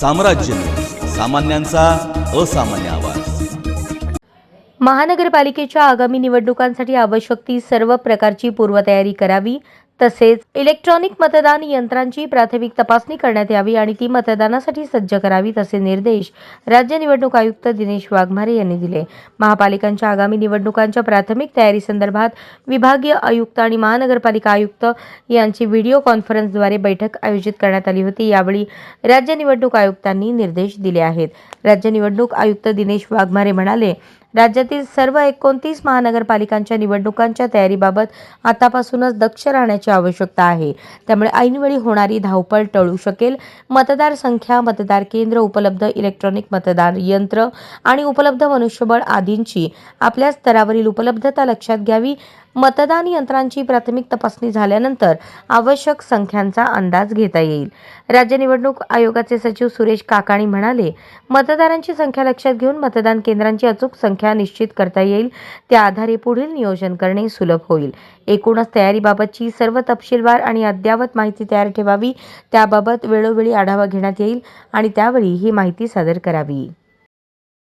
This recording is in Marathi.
साम्राज्य. सामान्यांचा असामान्य आवाज. महानगरपालिकेच्या आगामी निवडणुकांसाठी आवश्यक ती सर्व प्रकारची पूर्वतयारी करावी. तसेच इलेक्ट्रॉनिक मतदान यंत्रांची प्राथमिक तपासणी करण्यात यावी आणि ती मतदानासाठी सज्ज करावी असे निर्देश राज्य निवडणूक आयुक्त दिनेश वाघमारे यांनी दिले. महापालिकांच्या आगामी निवडणुकांच्या प्राथमिक तयारीसंदर्भात विभागीय आयुक्त आणि महानगरपालिका आयुक्त यांची व्हिडिओ कॉन्फरन्सद्वारे बैठक आयोजित करण्यात आली होती. यावेळी राज्य निवडणूक आयुक्तांनी निर्देश दिले आहेत. राज्य निवडणूक आयुक्त दिनेश वाघमारे म्हणाले राज्यातील सर्व एकोणतीस महानगरपालिकांच्या निवडणुकांच्या तयारीबाबत आतापासूनच दक्ष राहण्याची आवश्यकता आहे. त्यामुळे ऐनवेळी होणारी धावपळ टळू शकेल. मतदार संख्या मतदार केंद्र उपलब्ध इलेक्ट्रॉनिक मतदान यंत्र आणि उपलब्ध मनुष्यबळ आदींची आपल्या स्तरावरील उपलब्धता लक्षात घ्यावी. मतदान यंत्रांची प्राथमिक तपासणी झाल्यानंतर आवश्यक संख्यांचा अंदाज घेता येईल. राज्य निवडणूक आयोगाचे सचिव सुरेश काकाणी म्हणाले मतदारांची संख्या लक्षात घेऊन मतदान केंद्रांची अचूक संख्या संख्या निश्चित करता येईल. त्या आधारे पुढील नियोजन करणे सुलभ होईल. एकूणच तयारीबाबतची सर्व तपशीलवार आणि अद्ययावत माहिती तयार ठेवावी. त्याबाबत वेळोवेळी आढावा घेण्यात येईल आणि त्यावेळी ही माहिती सादर करावी.